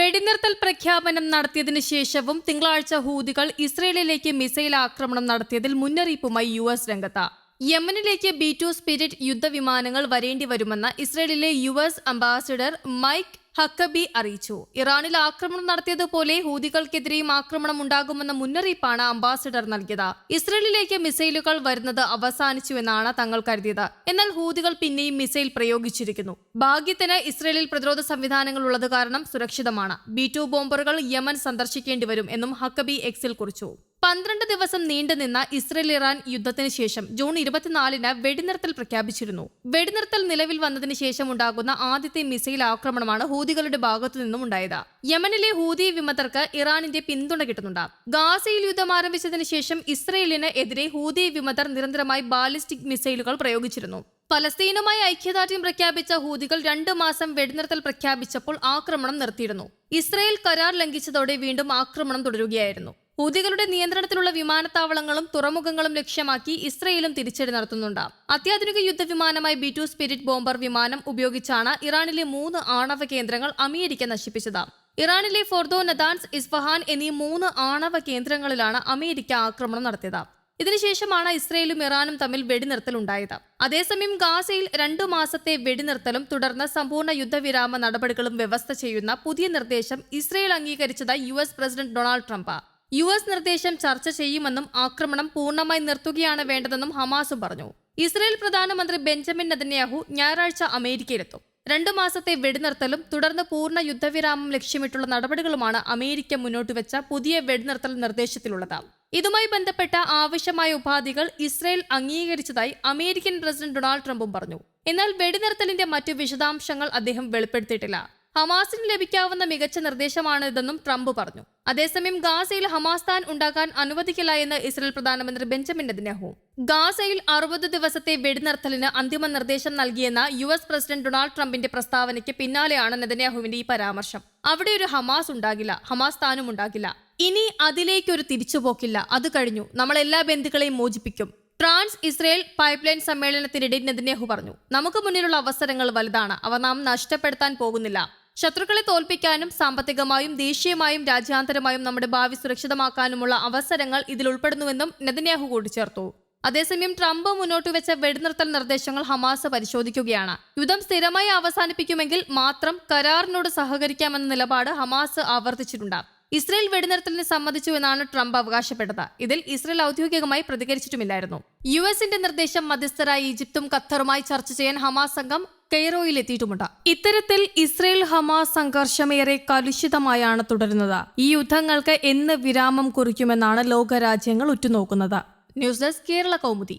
വെടിനിർത്തൽ പ്രഖ്യാപനം നടത്തിയതിന് ശേഷവും തിങ്കളാഴ്ച ഹൂതികൾ ഇസ്രയേലിലേക്ക് മിസൈൽ ആക്രമണം നടത്തിയതിൽ മുന്നറിയിപ്പുമായി യു എസ് രംഗത്ത്. യമനിലേക്ക് ബി ടു സ്പിരിറ്റ് യുദ്ധവിമാനങ്ങൾ വരേണ്ടി വരുമെന്ന് ഇസ്രയേലിലെ U S ambassador Mike Huckabee അറിയിച്ചു. ഇറാനിൽ ആക്രമണം നടത്തിയതുപോലെ ഹൂതികൾക്കെതിരെയും ആക്രമണം ഉണ്ടാകുമെന്ന മുന്നറിയിപ്പാണ് അംബാസിഡർ നൽകിയത്. ഇസ്രയേലിലേക്ക് മിസൈലുകൾ വരുന്നത് അവസാനിച്ചുവെന്നാണ് തങ്ങൾ കരുതിയത്. എന്നാൽ ഹൂതികൾ പിന്നെയും മിസൈൽ പ്രയോഗിച്ചിരിക്കുന്നു. ഭാഗ്യത്തിന് ഇസ്രയേലിൽ പ്രതിരോധ സംവിധാനങ്ങൾ ഉള്ളത് കാരണം സുരക്ഷിതമാണ്. ബി ടു ബോംബറുകൾ യമൻ സന്ദർശിക്കേണ്ടി വരും എന്നും ഹക്കബി എക്സിൽ കുറിച്ചു. പന്ത്രണ്ട് ദിവസം നീണ്ടുനിന്ന ഇസ്രയേൽ ഇറാൻ യുദ്ധത്തിന് ശേഷം ജൂൺ ഇരുപത്തിനാലിന് വെടിനിർത്തൽ പ്രഖ്യാപിച്ചിരുന്നു. വെടിനിർത്തൽ നിലവിൽ വന്നതിന് ശേഷം ഉണ്ടാകുന്ന ആദ്യത്തെ മിസൈൽ ആക്രമണമാണ് ഹൂതികളുടെ ഭാഗത്തു നിന്നും ഉണ്ടായത്. യമനിലെ ഹൂതി വിമതർക്ക് ഇറാനിന്റെ പിന്തുണ കിട്ടുന്നുണ്ട്. ഗാസയിൽ യുദ്ധം ആരംഭിച്ചതിന് ശേഷം ഇസ്രയേലിന് എതിരെ ഹൂതി വിമതർ നിരന്തരമായി ബാലിസ്റ്റിക് മിസൈലുകൾ പ്രയോഗിച്ചിരുന്നു. പലസ്തീനുമായി ഐക്യദാർഢ്യം പ്രഖ്യാപിച്ച ഹൂതികൾ രണ്ടു മാസം വെടിനിർത്തൽ പ്രഖ്യാപിച്ചപ്പോൾ ആക്രമണം നിർത്തിയിരുന്നു. ഇസ്രയേൽ കരാർ ലംഘിച്ചതോടെ വീണ്ടും ആക്രമണം തുടരുകയായിരുന്നു. ഹൂതികളുടെ നിയന്ത്രണത്തിലുള്ള വിമാനത്താവളങ്ങളും തുറമുഖങ്ങളും ലക്ഷ്യമാക്കി ഇസ്രയേലും തിരിച്ചടി നടത്തുന്നുണ്ട്. അത്യാധുനിക യുദ്ധവിമാനമായി ബി ടു സ്പിരിറ്റ് ബോംബർ വിമാനം ഉപയോഗിച്ചാണ് ഇറാനിലെ മൂന്ന് ആണവ കേന്ദ്രങ്ങൾ അമേരിക്ക നശിപ്പിച്ചത്. ഇറാനിലെ ഫോർദോ നദാൻസ് ഇസ്ഫഹാൻ എന്നീ മൂന്ന് ആണവ കേന്ദ്രങ്ങളിലാണ് അമേരിക്ക ആക്രമണം നടത്തിയത്. ഇതിനുശേഷമാണ് ഇസ്രയേലും ഇറാനും തമ്മിൽ വെടിനിർത്തൽ ഉണ്ടായത്. അതേസമയം ഗാസയിൽ രണ്ടു മാസത്തെ വെടിനിർത്തലും തുടർന്ന് സമ്പൂർണ യുദ്ധവിരാമ നടപടികളും വ്യവസ്ഥ ചെയ്യുന്ന പുതിയ നിർദ്ദേശം ഇസ്രയേൽ അംഗീകരിച്ചതായി U president Donald Trump U S നിർദ്ദേശം ചർച്ച ചെയ്യുമെന്നും ആക്രമണം പൂർണമായി നിർത്തുകയാണ് വേണ്ടതെന്നും ഹമാസ് പറഞ്ഞു. ഇസ്രയേൽ പ്രധാനമന്ത്രി ബെഞ്ചമിൻ നദന്യാഹു ഞായറാഴ്ച അമേരിക്കയിലെത്തും. രണ്ടു മാസത്തെ വെടിനിർത്തലും തുടർന്ന് പൂർണ യുദ്ധവിരാമം ലക്ഷ്യമിട്ടുള്ള നടപടികളുമാണ് അമേരിക്ക മുന്നോട്ട് വെച്ച പുതിയ വെടിനിർത്തൽ നിർദ്ദേശത്തിലുള്ളത്. ഇതുമായി ബന്ധപ്പെട്ട ആവശ്യമായ ഉപാധികൾ ഇസ്രയേൽ അംഗീകരിച്ചതായി അമേരിക്കൻ പ്രസിഡന്റ് ഡൊണാൾഡ് ട്രംപും പറഞ്ഞു. എന്നാൽ വെടിനിർത്തലിന്റെ മറ്റു വിശദാംശങ്ങൾ അദ്ദേഹം വെളിപ്പെടുത്തിയിട്ടില്ല. ഹമാസിന് ലഭിക്കാവുന്ന മികച്ച നിർദ്ദേശമാണിതെന്നും ട്രംപ് പറഞ്ഞു. അതേസമയം ഗാസയിൽ ഹമാസ് താൻ ഉണ്ടാക്കാൻ അനുവദിക്കില്ല എന്ന് ഇസ്രയേൽ പ്രധാനമന്ത്രി ബെഞ്ചമിൻ നെതന്യാഹു. ഗാസയിൽ അറുപത് ദിവസത്തെ വെടിനിർത്തലിന് അന്തിമ നിർദ്ദേശം നൽകിയെന്ന യു എസ് പ്രസിഡന്റ് ഡൊണാൾഡ് ട്രംപിന്റെ പ്രസ്താവനയ്ക്ക് പിന്നാലെയാണ് നെതന്യാഹുവിന്റെ ഈ പരാമർശം. അവിടെ ഒരു ഹമാസ് ഉണ്ടാകില്ല ഹമാസ് താനും ഉണ്ടാകില്ല. ഇനി അതിലേക്കൊരു തിരിച്ചുപോക്കില്ല. അത് കഴിഞ്ഞു. നമ്മൾ എല്ലാ ബന്ധുക്കളെയും മോചിപ്പിക്കും. ട്രാൻസ് ഇസ്രയേൽ പൈപ്പ് ലൈൻ സമ്മേളനത്തിനിടെ നെതന്യാഹു പറഞ്ഞു നമുക്ക് മുന്നിലുള്ള അവസരങ്ങൾ വലുതാണ്. അവ നാം നഷ്ടപ്പെടുത്താൻ പോകുന്നില്ല. ശത്രുക്കളെ തോൽപ്പിക്കാനും സാമ്പത്തികമായും ദേശീയമായും രാജ്യാന്തരമായും നമ്മുടെ ഭാവി സുരക്ഷിതമാക്കാനുമുള്ള അവസരങ്ങൾ ഇതിൽ ഉൾപ്പെടുന്നുവെന്നും നെതന്യാഹു കൂട്ടിച്ചേർത്തു. അതേസമയം ട്രംപ് മുന്നോട്ട് വെച്ച വെടിനിർത്തൽ നിർദ്ദേശങ്ങൾ ഹമാസ് പരിശോധിക്കുകയാണ്. യുദ്ധം സ്ഥിരമായി അവസാനിപ്പിക്കുമെങ്കിൽ മാത്രം കരാറിനോട് സഹകരിക്കാമെന്ന നിലപാട് ഹമാസ് ആവർത്തിച്ചിട്ടുണ്ട്. ഇസ്രയേൽ വെടിനിർത്തലിന് സമ്മതിച്ചു എന്നാണ് ട്രംപ് അവകാശപ്പെട്ടത്. ഇതിൽ ഇസ്രയേൽ ഔദ്യോഗികമായി പ്രതികരിച്ചിട്ടുമില്ലായിരുന്നു. യു എസിന്റെ നിർദ്ദേശം മധ്യസ്ഥരായ ഈജിപ്തും ഖത്തറുമായി ചർച്ച ചെയ്യാൻ ഹമാസ് സംഘം കെയ്റോയിൽ എത്തിയിട്ടുമുണ്ട് ഇത്തരത്തിൽ ഇസ്രയേൽ ഹമാസ് സംഘർഷം ഏറെ കലുഷിതമായാണ് തുടരുന്നത്. ഈ യുദ്ധങ്ങൾക്ക് എന്ന് വിരാമം കുറിക്കുമെന്നാണ് ലോകരാജ്യങ്ങൾ ഉറ്റുനോക്കുന്നത്. News desk Kerala Kaumudi.